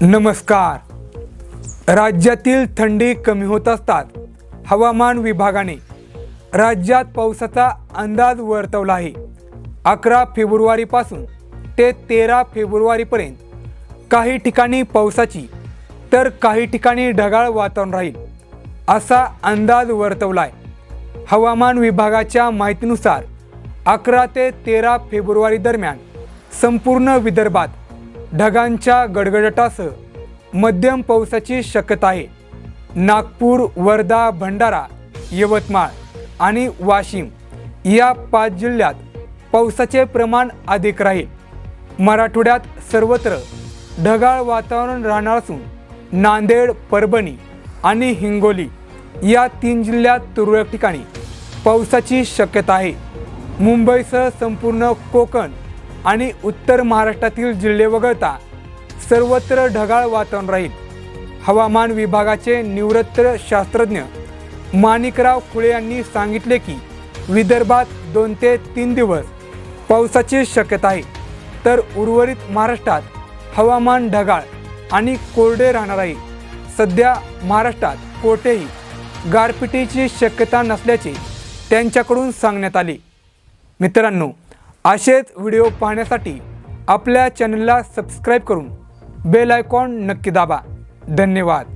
नमस्कार. राज्यातील थंडी कमी होत असतात. हवामान विभागाने राज्यात पावसाचा अंदाज वर्तवला आहे. अकरा फेब्रुवारीपासून ते तेरा फेब्रुवारीपर्यंत काही ठिकाणी पावसाची तर काही ठिकाणी ढगाळ वातावरण राहील असा अंदाज वर्तवला आहे हवामान विभागाच्या माहितीनुसार अकरा ते तेरा फेब्रुवारी दरम्यान संपूर्ण विदर्भात ढगांच्या गडगडाटासह मध्यम पावसाची शक्यता आहे. नागपूर वर्धा भंडारा यवतमाळ आणि वाशिम या पाच जिल्ह्यात पावसाचे प्रमाण अधिक राहील. मराठवाड्यात सर्वत्र ढगाळ वातावरण राहणार असून नांदेड परभणी आणि हिंगोली या तीन जिल्ह्यात तुरळक ठिकाणी पावसाची शक्यता आहे. मुंबईसह संपूर्ण कोकण आणि उत्तर महाराष्ट्रातील जिल्हे वगळता सर्वत्र ढगाळ वातावरण राहील. हवामान विभागाचे निवृत्त शास्त्रज्ञ माणिकराव खुळे यांनी सांगितले की विदर्भात दोन ते तीन दिवस पावसाची शक्यता आहे. तर उर्वरित महाराष्ट्रात हवामान ढगाळ आणि कोरडे राहणार आहे. सध्या महाराष्ट्रात कोठेही गारपिटीची शक्यता नसल्याचे त्यांच्याकडून सांगण्यात आले. मित्रांनो असेच व्हिडिओ पाहण्यासाठी आपल्या चॅनलला सबस्क्राईब करून बेल आयकॉन नक्की दाबा. धन्यवाद.